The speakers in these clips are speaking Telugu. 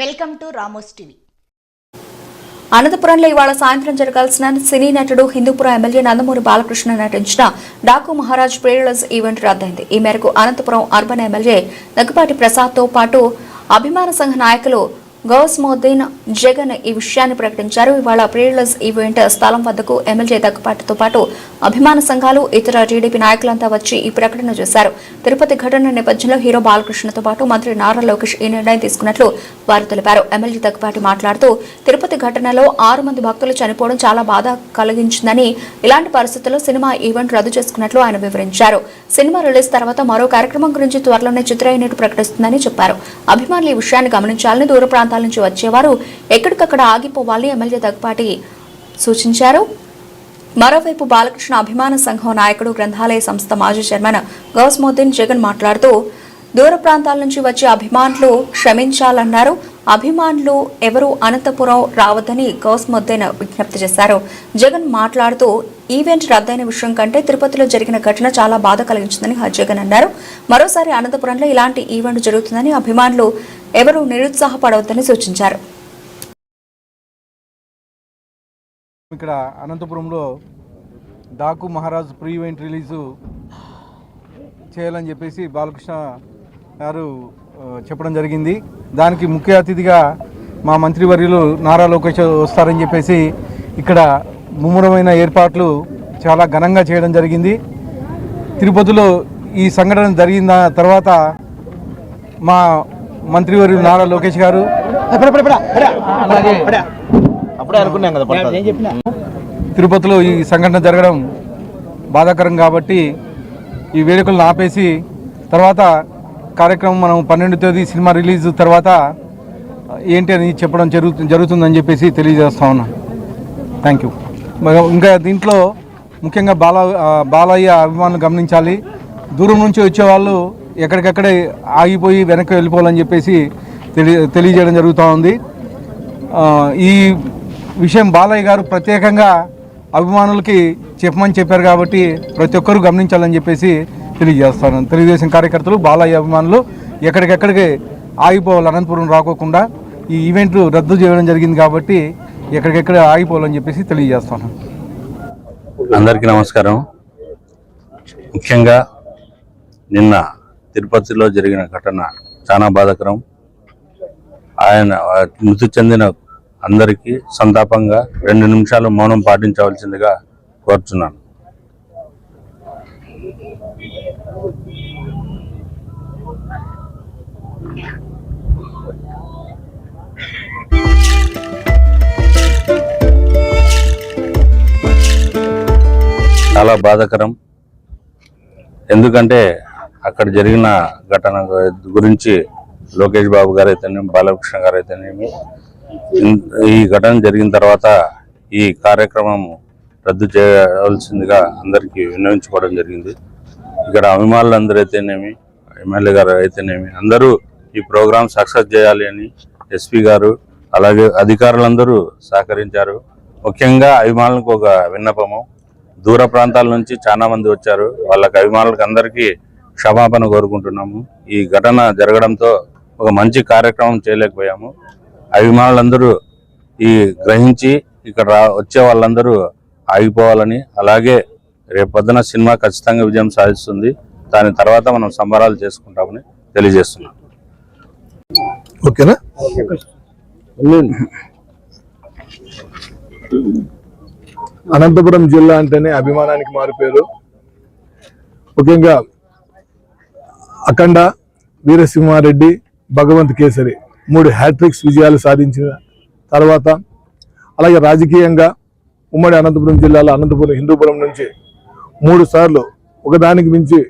Welcome to Ramos TV. అనంతపురంలో ఇవాళ సాయంత్రం జరగాల్సిన సినీ నటుడు హిందూపురం ఎమ్మెల్యే నందమూరి బాలకృష్ణ నటించిన Daaku Maharaj pre release event రద్దయింది. ఈ మేరకు అనంతపురం అర్బన్ ఎమ్మెల్యే దగ్గుపాటి ప్రసాద్తో పాటు అభిమాన సంఘ నాయకులు గౌస్మోద్దీన్ జగన్ ఈ విషయాన్ని ప్రకటించారు. ఇవాళ ప్రేరలస్ ఈవెంట్ స్థలం వద్దకు ఎమ్మెల్యే దగ్గుపాటితో పాటు అభిమాన సంఘాలు ఇతర టీడీపీ నాయకులంతా వచ్చి ఈ ప్రకటన చేశారు. తిరుపతి ఘటన నేపథ్యంలో హీరో బాలకృష్ణతో పాటు మంత్రి నారా లోకేష్ ఈ నిర్ణయం తీసుకున్నట్లు వారు తెలిపారు. ఎమ్మెల్యే దగ్గుపాటి మాట్లాడుతూ తిరుపతి ఘటనలో ఆరు మంది భక్తులు చనిపోవడం చాలా బాధ కలిగించిందని ఇలాంటి పరిస్థితుల్లో సినిమా ఈవెంట్ రద్దు చేసుకున్నట్లు ఆయన వివరించారు. సినిమా రిలీజ్ తర్వాత మరో కార్యక్రమం గురించి త్వరలోనే చిత్ర యూనిట్ ప్రకటిస్తుందని చెప్పారు. అభిమానులు ఈ విషయాన్ని గమనించాలని దూర ప్రాంతాల నుంచి వచ్చేవారు ఎక్కడికక్కడ ఆగిపోవాలని ఎమ్మెల్యే దగ్గుపాటి సూచించారు. మరోవైపు బాలకృష్ణ అభిమాన సంఘం నాయకుడు గ్రంథాలయ సంస్థ మాజీ చైర్మన్ గౌస్మోద్దీన్ జగన్ మాట్లాడుతూ దూర ప్రాంతాల నుంచి వచ్చే అభిమానులు క్షమించాలన్నారు. అభిమానులు ఎవరు అనంతపురం రావద్దని గౌస్మోద్దీన్ విజ్ఞప్తి చేశారు. జగన్ మాట్లాడుతూ ఈవెంట్ రద్దయిన విషయం కంటే తిరుపతిలో జరిగిన ఘటన చాలా బాధ కలిగించిందని జగన్ అన్నారు. మరోసారి అనంతపురంలో ఇలాంటి ఈవెంట్ జరుగుతుందని అభిమానులు ఎవరు నిరుత్సాహపడవద్దని సూచించారు. ఇక్కడ అనంతపురంలో Daaku Maharaj pre event release చేయాలని చెప్పేసి బాలకృష్ణ గారు చెప్పడం జరిగింది. దానికి ముఖ్య అతిథిగా మా మంత్రివర్యులు నారా లోకేష్ వస్తారని చెప్పేసి ఇక్కడ ముమ్మరమైన ఏర్పాట్లు చాలా ఘనంగా చేయడం జరిగింది. తిరుపతిలో ఈ సంఘటన జరిగిన తర్వాత మా మంత్రివర్యులు నారా లోకేష్ గారు. అలాగే. అప్పుడే అనుకున్నాం కదా పడుతుంది. తిరుపతిలో ఈ సంఘటన జరగడం బాధాకరం కాబట్టి ఈ వేడుకలను ఆపేసి తర్వాత కార్యక్రమం మనం పన్నెండు తేదీ సినిమా రిలీజ్ తర్వాత ఏంటి అని చెప్పడం జరుగు జరుగుతుందని చెప్పేసి తెలియజేస్తా ఉన్నా. థ్యాంక్ యూ ఇంకా దీంట్లో ముఖ్యంగా బాల బాలయ్య అభిమానులు గమనించాలి. దూరం నుంచి వచ్చేవాళ్ళు ఎక్కడికక్కడే ఆగిపోయి వెనక్కి వెళ్ళిపోవాలని చెప్పేసి తెలియ తెలియజేయడం జరుగుతూ ఉంది. ఈ విషయం బాలయ్య గారు ప్రత్యేకంగా అభిమానులకి చెప్పమని చెప్పారు కాబట్టి ప్రతి ఒక్కరూ గమనించాలని చెప్పేసి తెలియజేస్తాను. తెలుగుదేశం కార్యకర్తలు బాలయ్య అభిమానులు ఎక్కడికెక్కడికి ఆగిపోవాలి అనంతపురం రాకోకుండా ఈ ఈవెంట్లు రద్దు చేయడం జరిగింది కాబట్టి ఎక్కడికెక్కడ ఆగిపోవాలని చెప్పేసి తెలియజేస్తాను. అందరికీ నమస్కారం. ముఖ్యంగా నిన్న తిరుపతిలో జరిగిన ఘటన చాలా బాధాకరం. ఆయన మృతి చెందిన అందరికీ సంతాపంగా రెండు నిమిషాలు మౌనం పాటించవలసిందిగా కోరుచున్నాను. చాలా బాధాకరం. ఎందుకంటే అక్కడ జరిగిన ఘటన గురించి లోకేష్ బాబు గారు అయితేనేమి బాలకృష్ణ గారు అయితేనేమి ఈ ఘటన జరిగిన తర్వాత ఈ కార్యక్రమం రద్దు చేయవలసిందిగా అందరికీ విన్నవించుకోవడం జరిగింది. ఇక్కడ అభిమానులందరూ అయితేనేమి ఎమ్మెల్యే గారు అయితేనేమి అందరూ ఈ ప్రోగ్రాం సక్సెస్ చేయాలి అని ఎస్పీ గారు అలాగే అధికారులందరూ సహకరించారు. ముఖ్యంగా అభిమానులకు ఒక విన్నపము. దూర ప్రాంతాల నుంచి చాలామంది వచ్చారు. వాళ్ళకి అభిమానులకు అందరికీ క్షమాపణ కోరుకుంటున్నాము. ఈ ఘటన జరగడంతో ఒక మంచి కార్యక్రమం చేయలేకపోయాము. అభిమానులందరూ ఈ గ్రహించి ఇక్కడ వచ్చే వాళ్ళందరూ ఆగిపోవాలని అలాగే రేపొద్దున సినిమా ఖచ్చితంగా విజయం సాధిస్తుంది. దాని తర్వాత మనం సంబరాలు చేసుకుంటామని తెలియజేస్తున్నాం. ఓకేనా? అనంతపురం జిల్లా అంటేనే అభిమానానికి మారిపోయారు ముఖ్యంగా అఖండ వీరసింహారెడ్డి భగవంత్ కేసరి మూడు హ్యాట్రిక్స్ విజయాలు సాధించిన తర్వాత అలాగే రాజకీయంగా ఉమ్మడి అనంతపురం జిల్లాలో అనంతపురం హిందూపురం నుంచి మూడు సార్లు ఒకదానికి మించి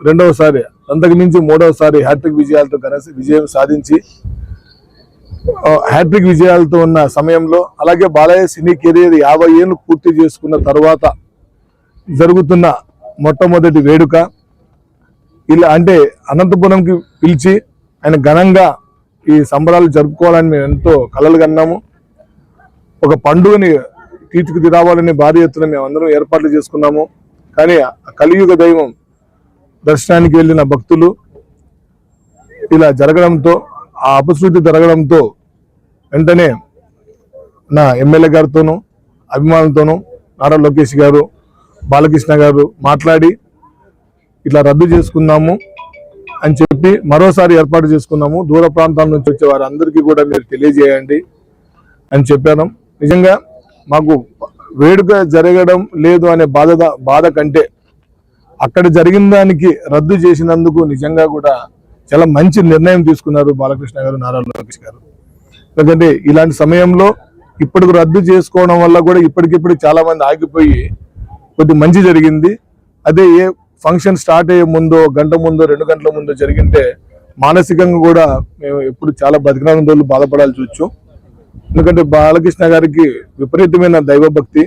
రెండవసారి అంతకు మించి మూడవసారి హ్యాట్రిక్ విజయాలతో కలిసి విజయం సాధించి హ్యాట్రిక్ విజయాలతో ఉన్న సమయంలో అలాగే బాలయ్య సినీ కెరీర్ యాభై ఏళ్ళు పూర్తి చేసుకున్న తర్వాత జరుగుతున్న మొట్టమొదటి వేడుక ఇలా అంటే అనంతపురంకి పిలిచి ఆయన ఘనంగా ఈ సంబరాలు జరుపుకోవాలని మేము ఎంతో కలలు కన్నాము. ఒక పండుగని తీర్చిదిరావాలనే భారీ ఎత్తున మేము అందరం ఏర్పాట్లు చేసుకున్నాము. కానీ ఆ కలియుగ దైవం దర్శనానికి వెళ్ళిన భక్తులు ఇలా జరగడంతో ఆ అపశృతి జరగడంతో వెంటనే నా ఎమ్మెల్యే గారితోనూ అభిమానులతోనూ నారా లోకేష్ గారు బాలకృష్ణ గారు మాట్లాడి ఇట్లా రద్దు చేసుకుందాము అని చెప్పి మరోసారి ఏర్పాటు చేసుకున్నాము దూర ప్రాంతాల నుంచి వచ్చే వారందరికీ కూడా మీరు తెలియజేయండి అని చెప్పాను. నిజంగా మాకు వేడుక జరగడం లేదు అనే బాధ బాధ కంటే అక్కడ జరిగిన దానికి రద్దు చేసినందుకు నిజంగా కూడా చాలా మంచి నిర్ణయం తీసుకున్నారు బాలకృష్ణ గారు నారా లోకేష్ గారు. ఎందుకంటే ఇలాంటి సమయంలో ఇప్పటికి రద్దు చేసుకోవడం వల్ల కూడా ఇప్పటికిప్పుడు చాలా మంది ఆగిపోయి కొద్ది మంచి జరిగింది. అదే ఏ ఫంక్షన్ స్టార్ట్ అయ్యే ముందో గంట ముందో రెండు గంటల ముందో జరిగింటే మానసికంగా కూడా మేము ఎప్పుడు చాలా బతికిన రోజులు బాధపడాల్సి వచ్చు. ఎందుకంటే బాలకృష్ణ గారికి విపరీతమైన దైవభక్తి.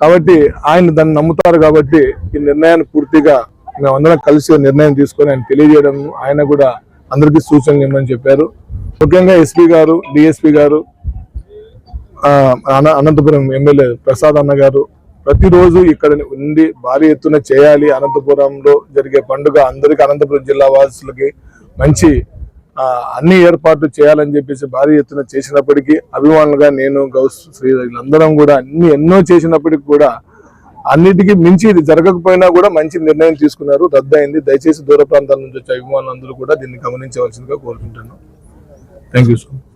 కాబట్టి ఆయన దాన్ని నమ్ముతారు కాబట్టి ఈ నిర్ణయాన్ని పూర్తిగా మేమందరం కలిసి నిర్ణయం తీసుకొని ఆయన తెలియజేయడం ఆయన కూడా అందరికీ సూచనలు ఇవ్వమని చెప్పారు. ముఖ్యంగా ఎస్పీ గారు డిఎస్పీ గారు అన- అనంతపురం ఎమ్మెల్యే ప్రసాద్ అన్న గారు ప్రతిరోజు ఇక్కడ ఉండి భారీ ఎత్తున చేయాలి. అనంతపురంలో జరిగే పండుగ అందరికీ అనంతపురం జిల్లా వాసులకి మంచి అన్ని ఏర్పాట్లు చేయాలని చెప్పేసి భారీ ఎత్తున చేసినప్పటికీ అభిమానులుగా నేను గౌస్ శ్రీ వీళ్ళందరం కూడా అన్ని ఎన్నో చేసినప్పటికీ కూడా అన్నిటికీ మించి ఇది జరగకపోయినా కూడా మంచి నిర్ణయం తీసుకున్నారు. రద్దు అయింది దయచేసి దూర ప్రాంతాల నుంచి వచ్చే అభిమానులందరూ కూడా దీన్ని గమనించవలసిందిగా కోరుకుంటున్నాను. Thank you so much